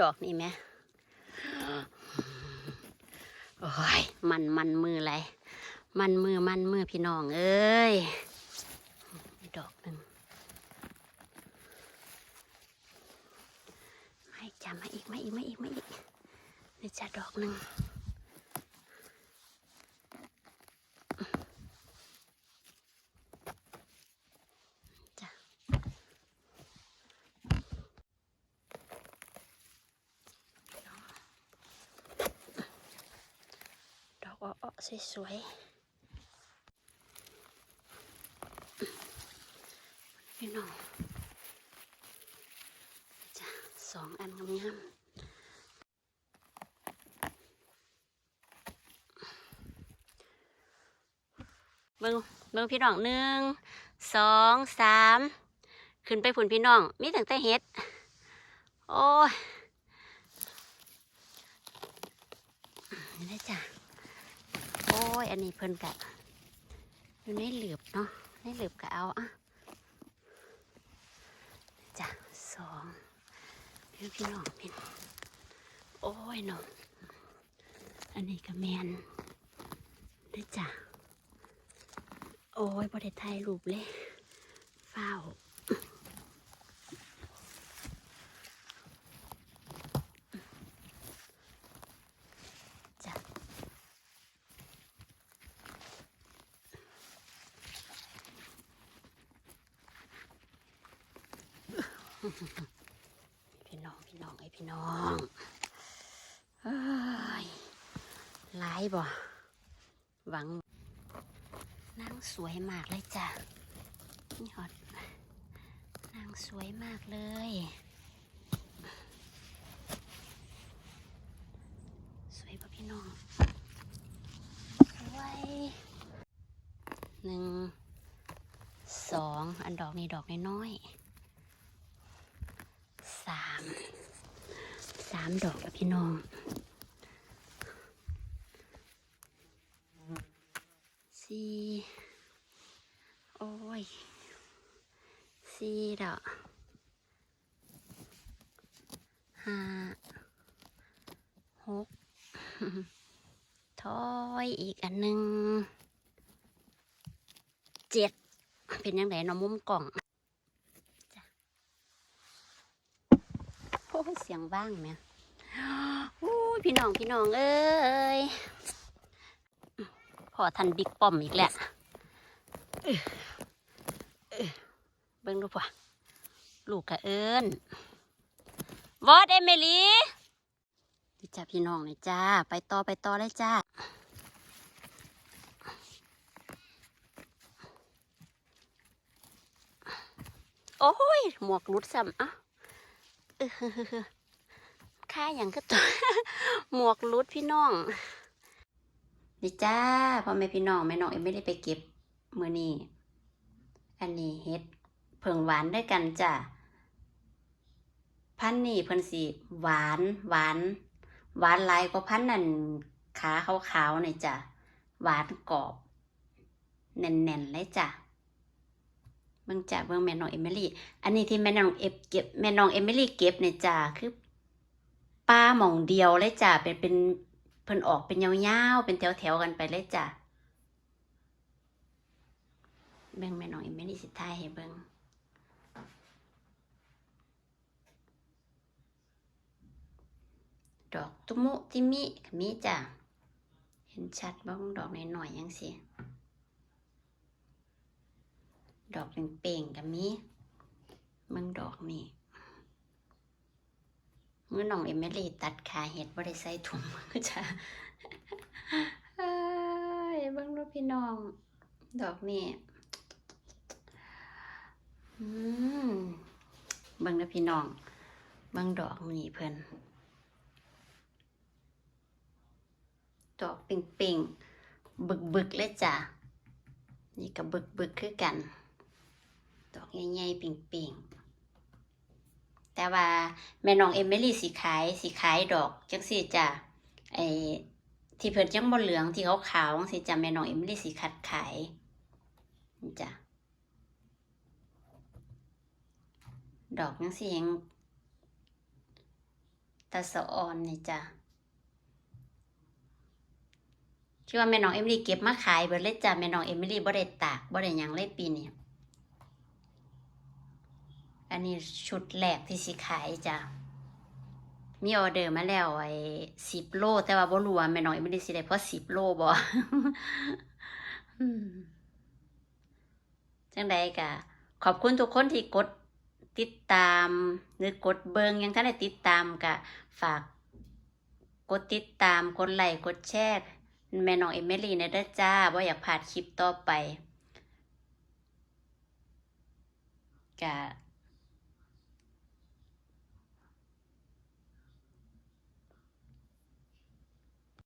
ดอกนี่แม่โอ้ยมันมันมือไรมันมือมันมือพี่น้องเอ้ยดอกหนึ่งไม่จ้ามาอีกมาอีกมาอีกมาอีกนี่จ้าดอกหนึ่งจ้ะ ดอกอ้อๆ สวยๆพี่น้องจ้ะสองอันงามๆเบิ่งเบิ่งพี่น้องหนึ่งสองสามขึ้นไปผุนพี่น้อง มีตั้งแต่เห็ด โอ้ยนี่จ้ะ ย อันนี้เพิ่นกะอยู่ในเหลือบเนาะในเหลือบกะเอาอะจ้ะสองพี่พี่น้องพี่น้องโอ้ยน้องอันนี้ก็แมนได้จ้ะโอ้ยบ่ได้ถ่ายรูปเลยเฝ้าวจ้ะ พี่น้องพี่น้องไอ้พี่น้องเอ้ยหลายบ่หวังนางสวยมากเลยจ้ะนี่ฮอดนางสวยมากเลยสวยป่ะพี่น้องสวยหนึ่งสองอันดอกนี้ดอกน้อยๆ สามดอกแล้วพี่น้องสี่โอ้ยสี่ดอกห้าหกถอยอีกอันหนึ่งเจ็ดเป็นยังไงเนาะมุมกล่อง อ้ยเสียงว่างไหมโอ้ยพี่น้องพี่น้องเอ้ยพอทันบิ๊กป้อมอีกแหละเอ้อเบิ่งดูป่ะลูกกะเอิญวอดเอมิลีนี่จ้าพี่น้องเลยจ้า ไปต่อไปต่อเลยจ้าโอ้ย หมวกหลุดซ้ำอะ ค่าอย่างก็ตัวหมวกรุดพี่น้องนี่จ้าพ่อแม่พี่น้องแม่น้องเอ็มไม่ได้ไปเก็บมือนี้อันนี้เฮ็ดเผิงหวานด้วยกันจ้าพันนี่เพิ่นสิหวานหวานหวานลายกว่าพันนั่นขาขาวๆนี่จ้ะหวานกรอบ แน่นๆเลยจ้ะ เบิ่งจ้ะเบิ่งแม่น้องเอมิลี่ อันนี้ที่แม่น้องเอฟเก็บแม่น้องเอมิลี่เก็บเนี่ยจ้าคือปลาหม่องเดียวเลยจ้าเป็นเป็นเพิ่นออกเป็นยาวๆเป็นแถวๆกันไปเลยจ้าเบิ่งแม่น้องเอมิลี่สิท้ายให้เบิ่งดอกตุมุติมิมีจ้าเห็นชัดบ้างดอกหน้อยๆยังสิ ดอกเป่งๆก็มีมึงดอกนี่เมื่อน้องเอมิลี่ตัดขาเห็ดบ่ได้ใส่ถุงก็จะเอ้ยบิ่งดูพี่น้อง ดอกนี่อืมบิ่งนะพี่น้องบิ่งดอกนี่เพิ่นดอกเป่งๆบึกๆเลยจ้ะนี่ก็บึกๆคือกัน ดอกใหญ่ๆปิ่งๆแต่ว่าแม่น้องเอมิลี่สีขายสีขายดอกจังสิจ้ะไอที่เพิ่นยังบ่เหลืองที่เขาวๆจังสิจ้ะแม่น้องเอมิลี่สีคัดขายจ้ะดอกจังสิยังตาสะออนนี่จ้ะคิดว่าแม่น้องเอมิลี่เก็บมาขายเบิดเลยจ้ะแม่น้องเอมิลี่บ่ได้ตากบ่ได้ยังเลยปีนี้ อันนี้ชุดแรกที่สิขายจ้ะมีออเดอร์มาแล้วไอ้สิบโล แต่ว่าบ่รู้ว่าแม่น้องเอมิลี่สิได้พอสิบโลบ่อืมจังใดกะ ขอบคุณทุกคนที่กดติดตามหรือกดเบิงยังท่านได้ติดตามกะ ฝากกดติดตามกดไลค์กดแชร์แม่น้องเอมิลี่ในด้จ้าว่าอยากผ่านคลิปต่อไปกะ